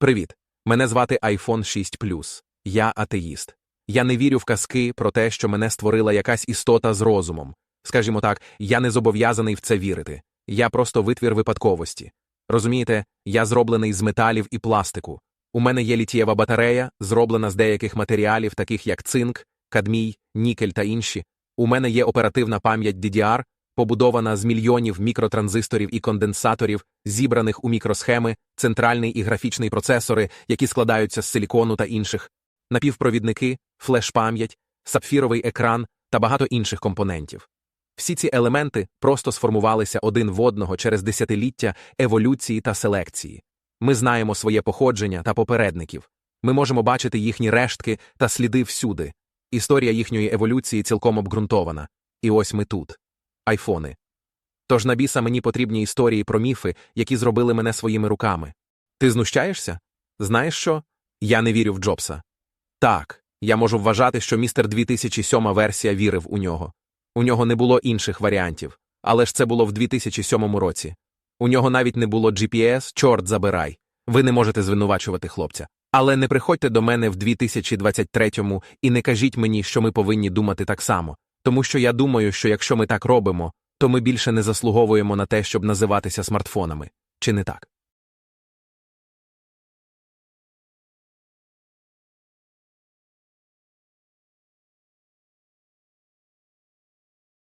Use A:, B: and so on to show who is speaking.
A: Привіт. Мене звати iPhone 6 Plus. Я атеїст. Я не вірю в казки про те, що мене створила якась істота з розумом. Скажімо так, я не зобов'язаний в це вірити. Я просто витвір випадковості. Розумієте, я зроблений з металів і пластику. У мене є літієва батарея, зроблена з деяких матеріалів, таких як цинк, кадмій, нікель та інші. У мене є оперативна пам'ять DDR, побудована з мільйонів мікротранзисторів і конденсаторів, зібраних у мікросхеми, центральний і графічний процесори, які складаються з силікону та інших, напівпровідники, флеш-пам'ять, сапфіровий екран та багато інших компонентів. Всі ці елементи просто сформувалися один в одного через десятиліття еволюції та селекції. Ми знаємо своє походження та попередників. Ми можемо бачити їхні рештки та сліди всюди. Історія їхньої еволюції цілком обґрунтована. І ось ми тут айфони. Тож на біса мені потрібні історії про міфи, які зробили мене своїми руками. Ти знущаєшся? Знаєш що? Я не вірю в Джобса. Так, я можу вважати, що містер 2007 версія вірив у нього. У нього не було інших варіантів, але ж це було в 2007 році. У нього навіть не було GPS, чорт забирай. Ви не можете звинувачувати хлопця. Але не приходьте до мене в 2023-му і не кажіть мені, що ми повинні думати так само. Тому що я думаю, що якщо ми так робимо, то ми більше не заслуговуємо на те, щоб називатися смартфонами. Чи не так?